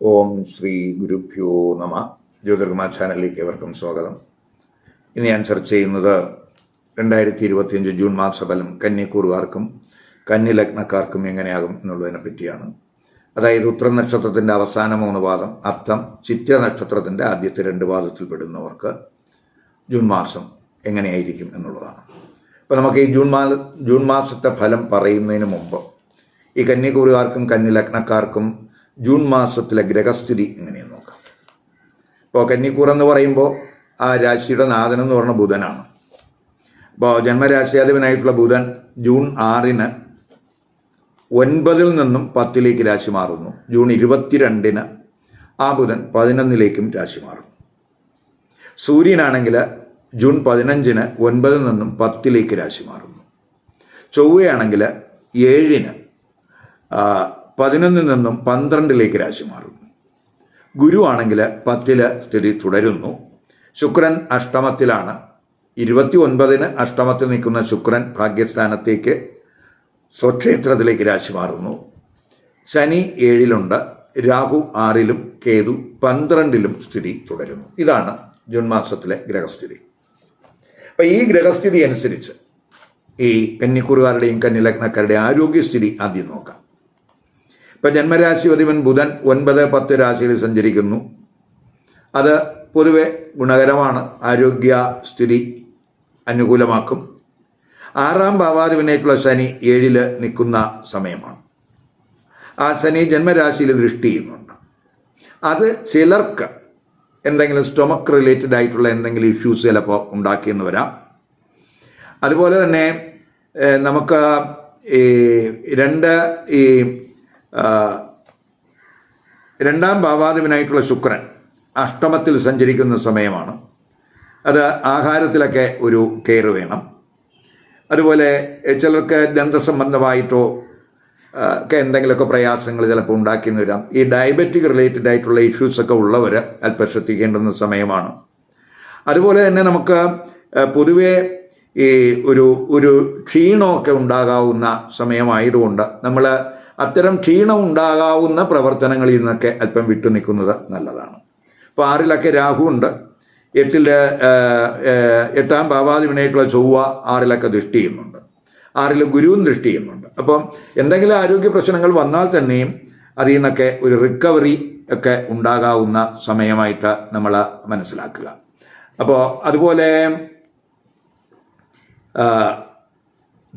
ഓം ശ്രീ ഗുരുഭ്യോ നമ. ജ്യോതിർകുമാർ ചാനലിലേക്ക് ഏവർക്കും സ്വാഗതം. ഇന്ന് ഞാൻ ചർച്ച ചെയ്യുന്നത് രണ്ടായിരത്തി ഇരുപത്തിയഞ്ച് ജൂൺ മാസഫലം കന്യക്കൂറുകാർക്കും കന്യലഗ്നക്കാർക്കും എങ്ങനെയാകും എന്നുള്ളതിനെ പറ്റിയാണ്. അതായത് ഉത്തര നക്ഷത്രത്തിന്റെ അവസാന മൂന്ന് പാദം അത്തം ചിത്ര നക്ഷത്രത്തിന്റെ ആദ്യത്തെ രണ്ട് പാദത്തിൽ പെടുന്നവർക്ക് ജൂൺ മാസം എങ്ങനെയായിരിക്കും എന്നുള്ളതാണ്. അപ്പോൾ നമുക്ക് ഈ ജൂൺ മാ ജൂൺ മാസത്തെ ഫലം പറയുന്നതിന് മുമ്പ് ഈ കന്യകൂറുകാർക്കും കന്യലഗ്നക്കാർക്കും ജൂൺ മാസത്തിലെ ഗ്രഹസ്ഥിതി എങ്ങനെയെന്ന് നോക്കാം. ഇപ്പോൾ കന്നിക്കൂർ എന്ന് പറയുമ്പോൾ ആ രാശിയുടെ നാഥൻ എന്ന് പറഞ്ഞ ബുധനാണ്. അപ്പോൾ ജന്മരാശിയാധിപനായിട്ടുള്ള ബുധൻ ജൂൺ ആറിന് ഒൻപതിൽ നിന്നും പത്തിലേക്ക് രാശി മാറുന്നു. ജൂൺ ഇരുപത്തിരണ്ടിന് ആ ബുധൻ പതിനൊന്നിലേക്കും രാശി മാറുന്നു. സൂര്യനാണെങ്കിൽ ജൂൺ പതിനഞ്ചിന് ഒൻപതിൽ നിന്നും പത്തിലേക്ക് രാശി മാറുന്നു. ചൊവ്വയാണെങ്കിൽ ഏഴിന് പതിനൊന്നിൽ നിന്നും പന്ത്രണ്ടിലേക്ക് രാശി മാറുന്നു. ഗുരു ആണെങ്കിൽ പത്തിൽ സ്ഥിതി തുടരുന്നു. ശുക്രൻ അഷ്ടമത്തിലാണ്. ഇരുപത്തി ഒൻപതിന് അഷ്ടമത്തിൽ നിൽക്കുന്ന ശുക്രൻ ഭാഗ്യസ്ഥാനത്തേക്ക് സ്വക്ഷേത്രത്തിലേക്ക് രാശി മാറുന്നു. ശനി ഏഴിലുണ്ട്. രാഹു ആറിലും കേതു പന്ത്രണ്ടിലും സ്ഥിതി തുടരുന്നു. ഇതാണ് ജൂൺ മാസത്തിലെ ഗ്രഹസ്ഥിതി. അപ്പം ഈ ഗ്രഹസ്ഥിതി അനുസരിച്ച് ഈ കന്നിക്കുറുകാരുടെയും കന്നിലഗ്നക്കാരുടെയും ആരോഗ്യസ്ഥിതി ആദ്യം നോക്കാം. ഇപ്പം ജന്മരാശി അധിപൻ ബുധൻ ഒൻപത് പത്ത് രാശിയിൽ സഞ്ചരിക്കുന്നു. അത് പൊതുവെ ഗുണകരമാണ്. ആരോഗ്യ സ്ഥിതി അനുകൂലമാക്കും. ആറാം ഭാവാധിപനായിട്ടുള്ള ശനി ഏഴിൽ നിൽക്കുന്ന സമയമാണ്. ആ ശനി ജന്മരാശിയിൽ ദൃഷ്ടി ചെയ്യുന്നുണ്ട്. അത് ചിലർക്ക് എന്തെങ്കിലും സ്റ്റൊമക്ക് റിലേറ്റഡ് ആയിട്ടുള്ള എന്തെങ്കിലും ഇഷ്യൂസ് ചിലപ്പോൾ ഉണ്ടാക്കിയെന്ന് വരാം. അതുപോലെ തന്നെ നമുക്ക് ഈ രണ്ട് ഈ രണ്ടാം ഭാവാധിപനായിട്ടുള്ള ശുക്രൻ അഷ്ടമത്തിൽ സഞ്ചരിക്കുന്ന സമയമാണ്. അത് ആഹാരത്തിലൊക്കെ ഒരു കെയർ വേണം. അതുപോലെ ചിലർക്ക് ദന്തസംബന്ധമായിട്ടോ ഒക്കെ എന്തെങ്കിലുമൊക്കെ പ്രയാസങ്ങൾ ചിലപ്പോൾ ഉണ്ടാക്കിയെന്ന് വരാം. ഈ ഡയബറ്റിക് റിലേറ്റഡ് ആയിട്ടുള്ള ഇഷ്യൂസൊക്കെ ഉള്ളവർ അല്പം ശ്രദ്ധിക്കേണ്ടുന്ന സമയമാണ്. അതുപോലെ തന്നെ നമുക്ക് പൊതുവേ ഈ ഒരു ഒരു ക്ഷീണമൊക്കെ ഉണ്ടാകാവുന്ന സമയമായതുകൊണ്ട് നമ്മൾ അത്തരം ക്ഷീണം ഉണ്ടാകാവുന്ന പ്രവർത്തനങ്ങളിൽ നിന്നൊക്കെ അല്പം വിട്ടുനിൽക്കുന്നത് നല്ലതാണ്. അപ്പോൾ ആറിലൊക്കെ രാഹു ഉണ്ട് എട്ടിൽ എട്ടാം ഭാവാധിപനായിട്ടുള്ള ചൊവ്വ ആറിലൊക്കെ ദൃഷ്ടി ചെയ്യുന്നുണ്ട്. ആറിൽ ഗുരുവും ദൃഷ്ടി ചെയ്യുന്നുണ്ട്. അപ്പം എന്തെങ്കിലും ആരോഗ്യ പ്രശ്നങ്ങൾ വന്നാൽ തന്നെയും അതിൽ നിന്നൊക്കെ ഒരു റിക്കവറി ഒക്കെ ഉണ്ടാകാവുന്ന സമയമായിട്ട് നമ്മൾ മനസ്സിലാക്കുക. അപ്പോൾ അതുപോലെ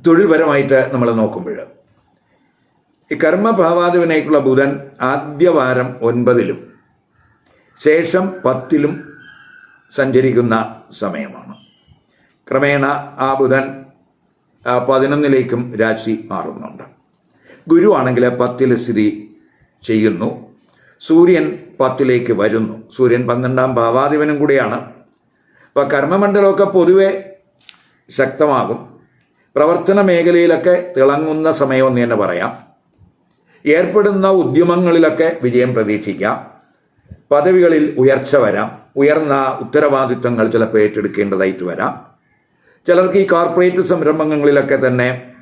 തൊഴിൽപരമായിട്ട് നമ്മൾ നോക്കുമ്പോൾ ഈ കർമ്മഭാവാധിപനായിട്ടുള്ള ബുധൻ ആദ്യവാരം ഒൻപതിലും ശേഷം പത്തിലും സഞ്ചരിക്കുന്ന സമയമാണ്. ക്രമേണ ആ ബുധൻ പതിനൊന്നിലേക്കും രാശി മാറുന്നുണ്ട്. ഗുരു ആണെങ്കിൽ പത്തിൽ സ്ഥിതി ചെയ്യുന്നു. സൂര്യൻ പത്തിലേക്ക് വരുന്നു. സൂര്യൻ പന്ത്രണ്ടാം ഭാവാധിപനും കൂടിയാണ്. അപ്പോൾ കർമ്മമണ്ഡലമൊക്കെ പൊതുവെ ശക്തമാകും. പ്രവർത്തന മേഖലയിലൊക്കെ തിളങ്ങുന്ന സമയമെന്ന് തന്നെ പറയാം. ഏർപ്പെടുന്ന ഉദ്യമങ്ങളിലൊക്കെ വിജയം പ്രതീക്ഷിക്കാം. പദവികളിൽ ഉയർച്ച വരാം. ഉയർന്ന ഉത്തരവാദിത്വങ്ങൾ ചിലപ്പോൾ ഏറ്റെടുക്കേണ്ടതായിട്ട് വരാം. ചിലർക്ക് ഈ കോർപ്പറേറ്റ് സംരംഭങ്ങളിലൊക്കെ തന്നെ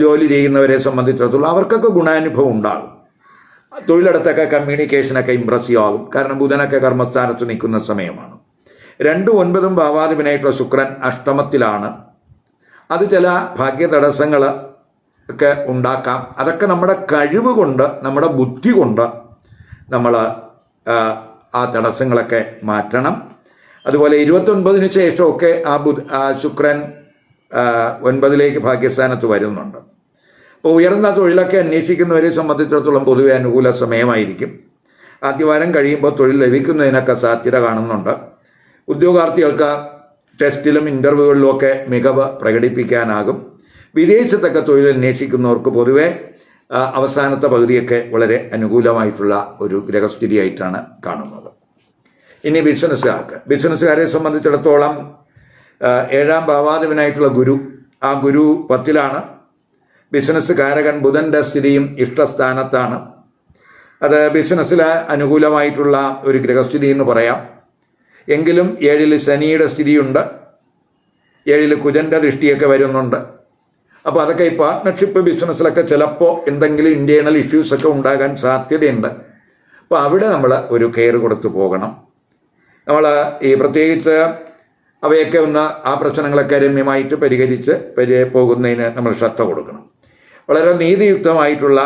ജോലി ചെയ്യുന്നവരെ സംബന്ധിച്ചിടത്തോളം അവർക്കൊക്കെ ഗുണാനുഭവം ഉണ്ടാകും. തൊഴിലിടത്തൊക്കെ കമ്മ്യൂണിക്കേഷനൊക്കെ ഇമ്പ്രസീവ് ആകും. കാരണം ബുധനൊക്കെ കർമ്മസ്ഥാനത്ത് നിൽക്കുന്ന സമയമാണ്. രണ്ടും ഒൻപതും ഭാവാധിപനായിട്ടുള്ള ശുക്രൻ അഷ്ടമത്തിലാണ്. അത് ചില ഭാഗ്യ തടസ്സങ്ങൾ ഒക്കെ ഉണ്ടാക്കാം. അതൊക്കെ നമ്മുടെ കഴിവ് കൊണ്ട് നമ്മുടെ ബുദ്ധി കൊണ്ട് നമ്മൾ ആ തടസ്സങ്ങളൊക്കെ മാറ്റണം. അതുപോലെ ഇരുപത്തൊൻപതിന് ശേഷമൊക്കെ ആ ആ ശുക്രൻ ഒൻപതിലേക്ക് ഭാഗ്യസ്ഥാനത്ത് വരുന്നുണ്ട്. അപ്പോൾ ഉയർന്ന തൊഴിലൊക്കെ അന്വേഷിക്കുന്നവരെ സംബന്ധിച്ചിടത്തോളം പൊതുവെ അനുകൂല സമയമായിരിക്കും. ആദ്യവാരം കഴിയുമ്പോൾ തൊഴിൽ ലഭിക്കുന്നതിനൊക്കെ സാധ്യത കാണുന്നുണ്ട്. ഉദ്യോഗാർത്ഥികൾക്ക് ടെസ്റ്റിലും ഇന്റർവ്യൂകളിലും ഒക്കെ മികവ് പ്രകടിപ്പിക്കാനാകും. വിദേശത്തൊക്കെ തൊഴിലന്വേഷിക്കുന്നവർക്ക് പൊതുവെ അവസാനത്തെ പകുതിയൊക്കെ വളരെ അനുകൂലമായിട്ടുള്ള ഒരു ഗ്രഹസ്ഥിതിയായിട്ടാണ് കാണുന്നത്. ഇനി ബിസിനസ്സുകാർക്ക്. ബിസിനസ്സുകാരെ സംബന്ധിച്ചിടത്തോളം ഏഴാം ഭാവാധിപനായിട്ടുള്ള ഗുരു ആ ഗുരു പത്തിലാണ്. ബിസിനസ് കാരകൻ ബുധന്റെ സ്ഥിതിയും ഇഷ്ടസ്ഥാനത്താണ്. അത് ബിസിനസ്സിൽ അനുകൂലമായിട്ടുള്ള ഒരു ഗ്രഹസ്ഥിതി എന്ന് പറയാം. എങ്കിലും ഏഴിൽ ശനിയുടെ സ്ഥിതിയുണ്ട്. ഏഴിൽ കുജന്റെ ദൃഷ്ടിയൊക്കെ വരുന്നുണ്ട്. അപ്പോൾ അതൊക്കെ ഈ പാർട്ട്ണർഷിപ്പ് ബിസിനസ്സിലൊക്കെ ചിലപ്പോൾ എന്തെങ്കിലും ഇന്റേണൽ ഇഷ്യൂസ് ഒക്കെ ഉണ്ടാകാൻ സാധ്യതയുണ്ട്. അപ്പോൾ അവിടെ നമ്മൾ ഒരു കെയർ കൊടുത്തു പോകണം. നമ്മൾ ഈ പ്രത്യേകിച്ച് അവയൊക്കെ ഒന്ന് ആ പ്രശ്നങ്ങളൊക്കെ രമ്യമായിട്ട് പരിഹരിച്ച് പരി പോകുന്നതിന് നമ്മൾ ശ്രദ്ധ കൊടുക്കണം. വളരെ നീതിയുക്തമായിട്ടുള്ള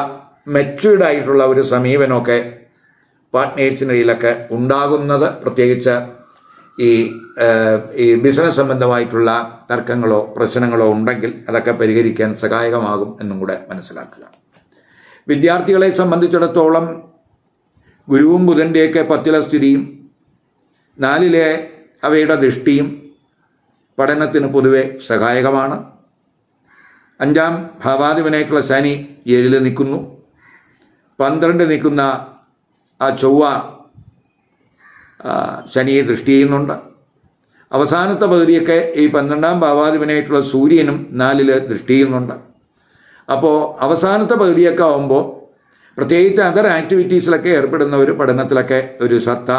മെച്യൂർഡ് ആയിട്ടുള്ള ഒരു സമീപനമൊക്കെ പാർട്ട്നേഴ്സിനിടയിലൊക്കെ ഉണ്ടാകുന്നത് പ്രത്യേകിച്ച് ഈ ഈ ബിസിനസ് സംബന്ധമായിട്ടുള്ള തർക്കങ്ങളോ പ്രശ്നങ്ങളോ ഉണ്ടെങ്കിൽ അതൊക്കെ പരിഹരിക്കാൻ സഹായകമാകും എന്നും കൂടെ മനസ്സിലാക്കുക. വിദ്യാർത്ഥികളെ സംബന്ധിച്ചിടത്തോളം ഗുരുവും ബുധന്റെയൊക്കെ പത്തിലെ സ്ഥിതിയും നാലിലെ അവയുടെ ദൃഷ്ടിയും പഠനത്തിന് പൊതുവെ സഹായകമാണ്. അഞ്ചാം ഭാവാധിപനായിട്ടുള്ള ശനി ഏഴിൽ നിൽക്കുന്നു. പന്ത്രണ്ട് നിൽക്കുന്ന ആ ചൊവ്വ ശനിയെ ദൃഷ്ടി ചെയ്യുന്നുണ്ട്. അവസാനത്തെ പകുതിയൊക്കെ ഈ പന്ത്രണ്ടാം ഭാവാധിപനായിട്ടുള്ള സൂര്യനും നാലിൽ ദൃഷ്ടി ചെയ്യുന്നുണ്ട്. അപ്പോൾ അവസാനത്തെ പകുതിയൊക്കെ ആകുമ്പോൾ പ്രത്യേകിച്ച് അതർ ആക്ടിവിറ്റീസിലൊക്കെ ഏർപ്പെടുന്നവർ പഠനത്തിലൊക്കെ ഒരു ശ്രദ്ധ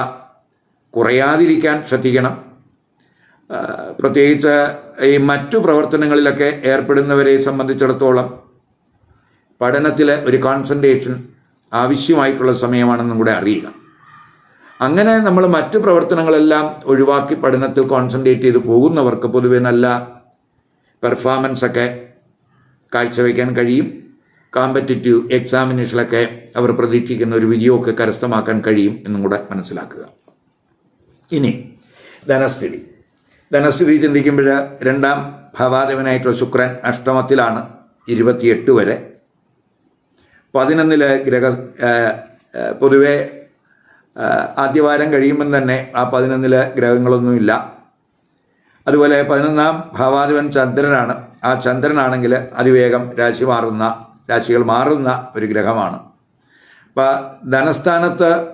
കുറയാതിരിക്കാൻ ശ്രദ്ധിക്കണം. പ്രത്യേകിച്ച് ഈ മറ്റു പ്രവർത്തനങ്ങളിലൊക്കെ ഏർപ്പെടുന്നവരെ സംബന്ധിച്ചിടത്തോളം പഠനത്തിലെ ഒരു കോൺസെൻട്രേഷൻ ആവശ്യമായിട്ടുള്ള സമയമാണെന്നും കൂടെ അറിയുക. അങ്ങനെ നമ്മൾ മറ്റു പ്രവർത്തനങ്ങളെല്ലാം ഒഴിവാക്കി പഠനത്തിൽ കോൺസെൻട്രേറ്റ് ചെയ്ത് പോകുന്നവർക്ക് പൊതുവെ നല്ല പെർഫോമൻസ് ഒക്കെ കാഴ്ചവെക്കാൻ കഴിയും. കോമ്പറ്റിറ്റീവ് എക്സാമിനേഷനിലൊക്കെ അവർ പ്രതീക്ഷിക്കുന്ന ഒരു വിജയമൊക്കെ കരസ്ഥമാക്കാൻ കഴിയും എന്നും കൂടെ മനസ്സിലാക്കുക. ഇനി ധനസ്ഥിതി. ധനസ്ഥിതി ചിന്തിക്കുമ്പോൾ രണ്ടാം ഭാവാധിപനായിട്ടുള്ള ശുക്രൻ അഷ്ടമത്തിലാണ് ഇരുപത്തിയെട്ട് വരെ. പതിനൊന്നിലെ ഗ്രഹ പൊതുവെ ആദ്യവാരം കഴിയുമ്പം തന്നെ ആ പതിനൊന്നിലെ ഗ്രഹങ്ങളൊന്നുമില്ല അതുപോലെ പതിനൊന്നാം ഭാവാധിപൻ ചന്ദ്രനാണ്. ആ ചന്ദ്രനാണെങ്കിൽ അതിവേഗം രാശി മാറുന്ന രാശികൾ മാറുന്ന ഒരു ഗ്രഹമാണ്. അപ്പം ധനസ്ഥാനത്ത്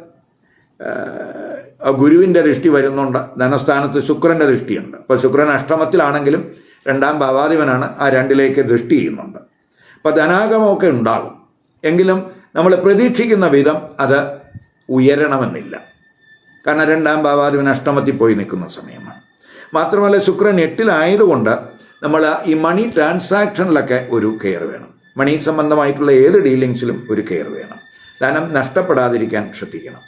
ഗുരുവിന്റെ ദൃഷ്ടി വരുന്നുണ്ട്. ധനസ്ഥാനത്ത് ശുക്രന്റെ ദൃഷ്ടിയുണ്ട്. അപ്പോൾ ശുക്രൻ അഷ്ടമത്തിലാണെങ്കിലും രണ്ടാം ഭാവാധിപനാണ്. ആ രണ്ടിലേക്ക് ദൃഷ്ടി ചെയ്യുന്നുണ്ട്. അപ്പോൾ ധനാഗമമൊക്കെ ഉണ്ടാകും. എങ്കിലും നമ്മൾ പ്രതീക്ഷിക്കുന്ന വിധം അത് ഉയരണമെന്നില്ല. കാരണം രണ്ടാം ഭാവാധിപൻ അഷ്ടമത്തിൽ പോയി നിൽക്കുന്ന സമയമാണ്. മാത്രമല്ല ശുക്രൻ എട്ടിലായതുകൊണ്ട് നമ്മൾ ഈ മണി ട്രാൻസാക്ഷനിലൊക്കെ ഒരു കെയർ വേണം. മണി സംബന്ധമായിട്ടുള്ള ഏത് ഡീലിങ്സിലും ഒരു കെയർ വേണം. ധനം നഷ്ടപ്പെടാതിരിക്കാൻ ശ്രദ്ധിക്കണം.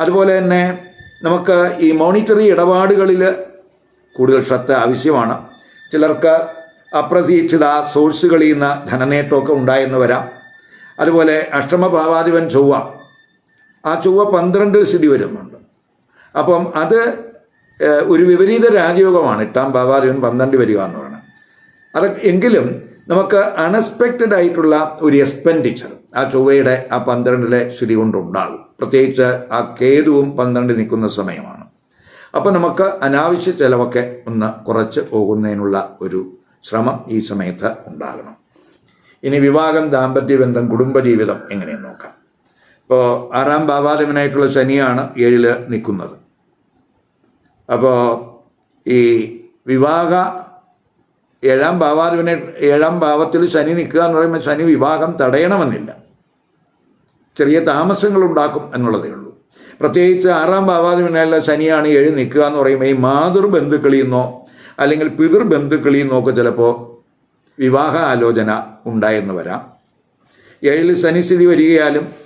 അതുപോലെ തന്നെ നമുക്ക് ഈ മോണിറ്ററി ഇടപാടുകളിൽ കൂടുതൽ ശ്രദ്ധ ആവശ്യമാണ്. ചിലർക്ക് അപ്രതീക്ഷിത സോഴ്സുകളിൽ നിന്ന് ധനനേട്ടമൊക്കെ ഉണ്ടായെന്ന് വരാം. അതുപോലെ അഷ്ടമഭാവാധിപൻ ചൊവ്വ ആ ചൊവ്വ പന്ത്രണ്ടിൽ സ്ഥിതി വരുന്നുണ്ട്. അപ്പം അത് ഒരു വിപരീത രാജയോഗമാണ് എട്ടാം ഭാവാധിപൻ പന്ത്രണ്ട് വരിക എന്ന് പറയുന്നത്. അത് എങ്കിലും നമുക്ക് അൺഎക്സ്പെക്റ്റഡ് ആയിട്ടുള്ള ഒരു എക്സ്പെൻഡിച്ചർ ആ ചൊവ്വയുടെ ആ പന്ത്രണ്ടിലെ സ്ഥിതി കൊണ്ടുണ്ടാകും. പ്രത്യേകിച്ച് ആ കേതുവും പന്ത്രണ്ട് നിൽക്കുന്ന സമയമാണ്. അപ്പോൾ നമുക്ക് അനാവശ്യ ചിലവൊക്കെ ഒന്ന് കുറച്ച് പോകുന്നതിനുള്ള ഒരു ശ്രമം ഈ സമയത്ത് ഉണ്ടാകണം. ഇനി വിവാഹം ദാമ്പത്യ ബന്ധം കുടുംബജീവിതം എങ്ങനെയെന്ന് നോക്കാം. ഇപ്പോൾ ആറാം ഭാവാധിപനായിട്ടുള്ള ശനിയാണ് ഏഴിൽ നിൽക്കുന്നത്. അപ്പോൾ ഈ വിവാഹ ഏഴാം ഭാവാധിപനെ ഏഴാം ഭാവത്തിൽ ശനി നിൽക്കുക എന്ന് പറയുമ്പോൾ ശനി വിവാഹം തടയണമെന്നില്ല. ചെറിയ താമസങ്ങൾ ഉണ്ടാക്കും എന്നുള്ളതേ ഉള്ളൂ. പ്രത്യേകിച്ച് ആറാം ഭാവാധിപനുള്ള ശനിയാണ് ഏഴ് നിൽക്കുക എന്ന് പറയുമ്പോൾ ഈ മാതൃബന്ധുക്കളിൽ നിന്നോ അല്ലെങ്കിൽ പിതൃബന്ധുക്കളിൽ നിന്നൊക്കെ ചിലപ്പോൾ വിവാഹ ആലോചന ഉണ്ടായെന്ന് വരാം. ഏഴിൽ ശനിസ്ഥിതി വരികയാലും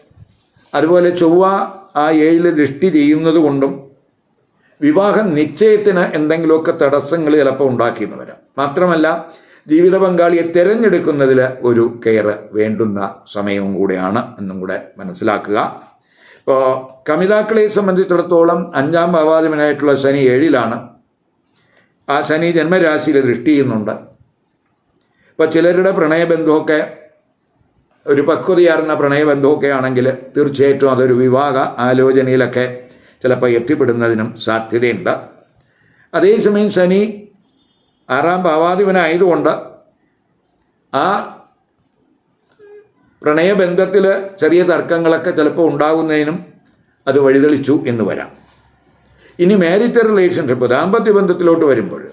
അതുപോലെ ചൊവ്വ ആ ഏഴിൽ ദൃഷ്ടി ചെയ്യുന്നത് കൊണ്ടും വിവാഹ നിശ്ചയത്തിന് എന്തെങ്കിലുമൊക്കെ തടസ്സങ്ങൾ ചിലപ്പോൾ ഉണ്ടാക്കിയെന്ന് വരാം. മാത്രമല്ല ജീവിത പങ്കാളിയെ തിരഞ്ഞെടുക്കുന്നതിൽ ഒരു കെയർ വേണ്ടുന്ന സമയവും കൂടെയാണ് എന്നും കൂടെ മനസ്സിലാക്കുക. ഇപ്പോൾ കമിതാക്കളെ സംബന്ധിച്ചിടത്തോളം അഞ്ചാം ഭാവാധിപനായിട്ടുള്ള ശനി ഏഴിലാണ്. ആ ശനി ജന്മരാശിയിൽ ദൃഷ്ടി ചെയ്യുന്നുണ്ട്. ഇപ്പോൾ ചിലരുടെ പ്രണയബന്ധമൊക്കെ ഒരു പക്വതയാർന്ന പ്രണയബന്ധമൊക്കെ ആണെങ്കിൽ തീർച്ചയായിട്ടും അതൊരു വിവാഹ ആലോചനയിലൊക്കെ ചിലപ്പോൾ എത്തിപ്പെടുന്നതിനും സാധ്യതയുണ്ട്. അതേസമയം ശനി ആറാം ഭാവാധിപനായതുകൊണ്ട് ആ പ്രണയബന്ധത്തിൽ ചെറിയ തർക്കങ്ങളൊക്കെ ചിലപ്പോൾ ഉണ്ടാകുന്നതിനും അത് വഴിതെളിച്ചു എന്ന് വരാം. ഇനി മാരിറ്റൽ റിലേഷൻഷിപ്പ് ദാമ്പത്യ ബന്ധത്തിലോട്ട് വരുമ്പോൾ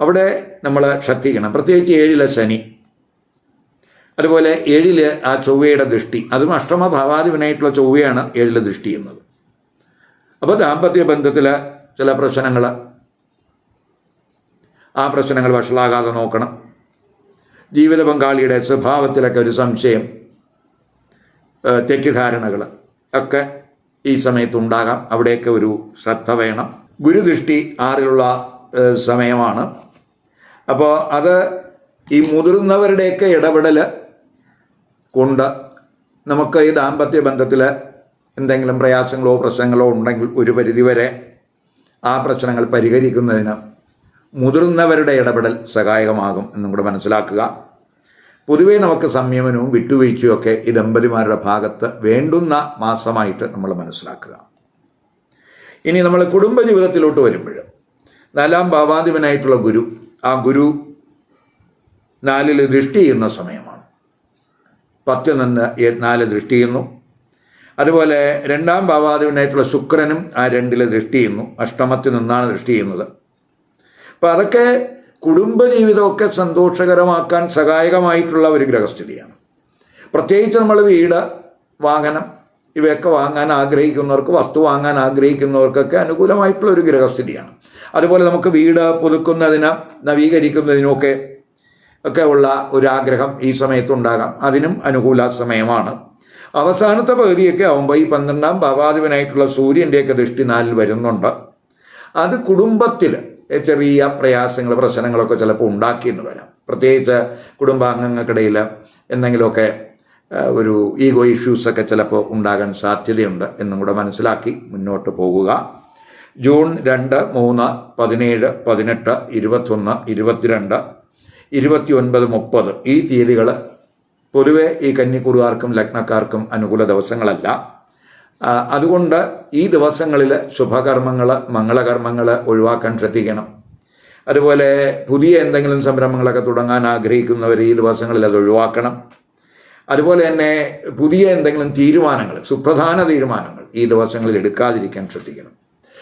അവിടെ നമ്മൾ ശ്രദ്ധിക്കണം. പ്രത്യേകിച്ച് ഏഴിലെ ശനി അതുപോലെ ഏഴിൽ ആ ചൊവ്വയുടെ ദൃഷ്ടി. അതും അഷ്ടമ ഭാവാധിപനായിട്ടുള്ള ചൊവ്വയാണ് ഏഴിലെ ദൃഷ്ടി എന്നത്. അപ്പോൾ ദാമ്പത്യ ബന്ധത്തിൽ ചില പ്രശ്നങ്ങൾ ആ പ്രശ്നങ്ങൾ വഷളാകാതെ നോക്കണം. ജീവിത പങ്കാളിയുടെ സ്വഭാവത്തിലൊക്കെ ഒരു സംശയം തെറ്റിദ്ധാരണകൾ ഒക്കെ ഈ സമയത്ത് ഉണ്ടാകാം. അവിടെയൊക്കെ ഒരു ശ്രദ്ധ വേണം. ഗുരുദൃഷ്ടി ആറിലുള്ള സമയമാണ്. അപ്പോൾ അത് ഈ മുതിർന്നവരുടെയൊക്കെ ഇടപെടൽ കൊണ്ട് നമുക്ക് ഈ ദാമ്പത്യ ബന്ധത്തിൽ എന്തെങ്കിലും പ്രയാസങ്ങളോ പ്രശ്നങ്ങളോ ഉണ്ടെങ്കിൽ ഒരു പരിധിവരെ ആ പ്രശ്നങ്ങൾ പരിഹരിക്കുന്നതിന് മുതിർന്നവരുടെ ഇടപെടൽ സഹായകമാകും എന്നും കൂടെ മനസ്സിലാക്കുക. പൊതുവേ നമുക്ക് സംയമനവും വിട്ടുവീഴ്ചയും ഒക്കെ ഈ ദമ്പതിമാരുടെ ഭാഗത്ത് വേണ്ടുന്ന മാസമായിട്ട് നമ്മൾ മനസ്സിലാക്കുക. ഇനി നമ്മൾ കുടുംബജീവിതത്തിലോട്ട് വരുമ്പോൾ നാലാം ഭാവാധിപനായിട്ടുള്ള ഗുരു ആ ഗുരു നാലിൽ ദൃഷ്ടി ചെയ്യുന്ന സമയമാണ്. പത്തിൽ നിന്ന് നാല് ദൃഷ്ടി ചെയ്യുന്നു. അതുപോലെ രണ്ടാം ഭാവാധിപനായിട്ടുള്ള ശുക്രനും ആ രണ്ടിൽ ദൃഷ്ടി ചെയ്യുന്നു. അഷ്ടമത്തിൽ നിന്നാണ് ദൃഷ്ടി ചെയ്യുന്നത്. അപ്പം അതൊക്കെ കുടുംബജീവിതമൊക്കെ സന്തോഷകരമാക്കാൻ സഹായകമായിട്ടുള്ള ഒരു ഗ്രഹസ്ഥിതിയാണ്. പ്രത്യേകിച്ച് നമ്മൾ വീട് വാഹനം ഇവയൊക്കെ വാങ്ങാൻ ആഗ്രഹിക്കുന്നവർക്ക് വസ്തു വാങ്ങാൻ ആഗ്രഹിക്കുന്നവർക്കൊക്കെ അനുകൂലമായിട്ടുള്ള ഒരു ഗ്രഹസ്ഥിതിയാണ്. അതുപോലെ നമുക്ക് വീട് പുതുക്കുന്നതിനും നവീകരിക്കുന്നതിനുമൊക്കെ ഒക്കെ ഉള്ള ഒരാഗ്രഹം ഈ സമയത്തുണ്ടാകാം. അതിനും അനുകൂല സമയമാണ്. അവസാനത്തെ പകുതിയൊക്കെ ആകുമ്പോൾ ഈ പന്ത്രണ്ടാം ഭാവാധിപനായിട്ടുള്ള സൂര്യന്റെയൊക്കെ ദൃഷ്ടി നാലിൽ വരുന്നുണ്ട്. അത് കുടുംബത്തിൽ ചെറിയ പ്രയാസങ്ങൾ പ്രശ്നങ്ങളൊക്കെ ചിലപ്പോൾ ഉണ്ടാക്കി എന്ന് വരാം. പ്രത്യേകിച്ച് കുടുംബാംഗങ്ങൾക്കിടയിൽ എന്തെങ്കിലുമൊക്കെ ഒരു ഈഗോ ഇഷ്യൂസൊക്കെ ചിലപ്പോൾ ഉണ്ടാകാൻ സാധ്യതയുണ്ട് എന്നും കൂടെ മനസ്സിലാക്കി മുന്നോട്ട് പോകുക. ജൂൺ രണ്ട് മൂന്ന് പതിനേഴ് പതിനെട്ട് ഇരുപത്തൊന്ന് ഇരുപത്തിരണ്ട് ഇരുപത്തി ഒൻപത് മുപ്പത്. ഈ തീയതികൾ പൊതുവെ ഈ കന്നിക്കുറുകാർക്കും ലഗ്നക്കാർക്കും അനുകൂല ദിവസങ്ങളല്ല. അതുകൊണ്ട് ഈ ദിവസങ്ങളിൽ ശുഭകർമ്മങ്ങൾ മംഗളകർമ്മങ്ങൾ ഒഴിവാക്കാൻ ശ്രദ്ധിക്കണം. അതുപോലെ പുതിയ എന്തെങ്കിലും സംരംഭങ്ങളൊക്കെ തുടങ്ങാൻ ആഗ്രഹിക്കുന്നവർ ഈ ദിവസങ്ങളിൽ അത് ഒഴിവാക്കണം. അതുപോലെ തന്നെ പുതിയ എന്തെങ്കിലും തീരുമാനങ്ങൾ സുപ്രധാന തീരുമാനങ്ങൾ ഈ ദിവസങ്ങളിൽ എടുക്കാതിരിക്കാൻ ശ്രദ്ധിക്കണം.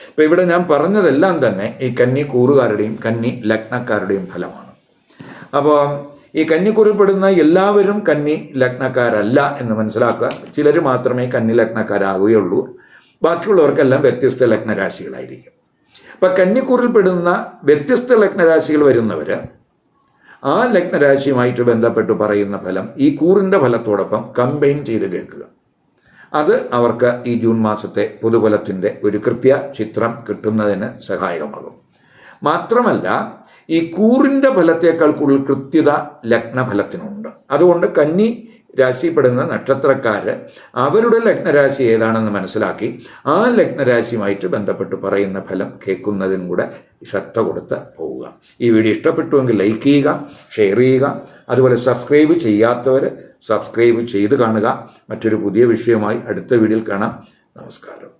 ഇപ്പം ഇവിടെ ഞാൻ പറഞ്ഞതെല്ലാം തന്നെ ഈ കന്നി കൂറുകാരുടെയും കന്നി ലഗ്നക്കാരുടെയും ഫലമാണ്. അപ്പോൾ ഈ കന്നിക്കുറിൽപ്പെടുന്ന എല്ലാവരും കന്നി ലഗ്നക്കാരല്ല എന്ന് മനസ്സിലാക്കുക. ചിലർ മാത്രമേ കന്നി ലഗ്നക്കാരാവുകയുള്ളൂ. ബാക്കിയുള്ളവർക്കെല്ലാം വ്യത്യസ്ത ലഗ്നരാശികളായിരിക്കും. അപ്പം കന്നിക്കുറിൽപ്പെടുന്ന വ്യത്യസ്ത ലഗ്നരാശികൾ വരുന്നവർ ആ ലഗ്നരാശിയുമായിട്ട് ബന്ധപ്പെട്ട് പറയുന്ന ഫലം ഈ കൂറിന്റെ ഫലത്തോടൊപ്പം കമ്പൈൻ ചെയ്ത് കേൾക്കുക. അത് അവർക്ക് ഈ ജൂൺ മാസത്തെ പൊതുഫലത്തിന്റെ ഒരു കൃത്യ ചിത്രം കിട്ടുന്നതിന് സഹായകമാകും. മാത്രമല്ല ഈ കൂറിന്റെ ഫലത്തേക്കാൾ കൂടുതൽ കൃത്യത ലഗ്നഫലത്തിനുണ്ട്. അതുകൊണ്ട് കന്നി രാശിപ്പെടുന്ന നക്ഷത്രക്കാർ അവരുടെ ലഗ്നരാശി ഏതാണെന്ന് മനസ്സിലാക്കി ആ ലഗ്നരാശിയുമായിട്ട് ബന്ധപ്പെട്ട് പറയുന്ന ഫലം കേൾക്കുന്നതിനും കൂടെ ശ്രദ്ധ കൊടുത്ത് പോവുക. ഈ വീഡിയോ ഇഷ്ടപ്പെട്ടുവെങ്കിൽ ലൈക്ക് ചെയ്യുക ഷെയർ ചെയ്യുക അതുപോലെ സബ്സ്ക്രൈബ് ചെയ്യാത്തവർ സബ്സ്ക്രൈബ് ചെയ്ത് കാണുക. മറ്റൊരു പുതിയ വിഷയമായി അടുത്ത വീഡിയോയിൽ കാണാം. നമസ്കാരം.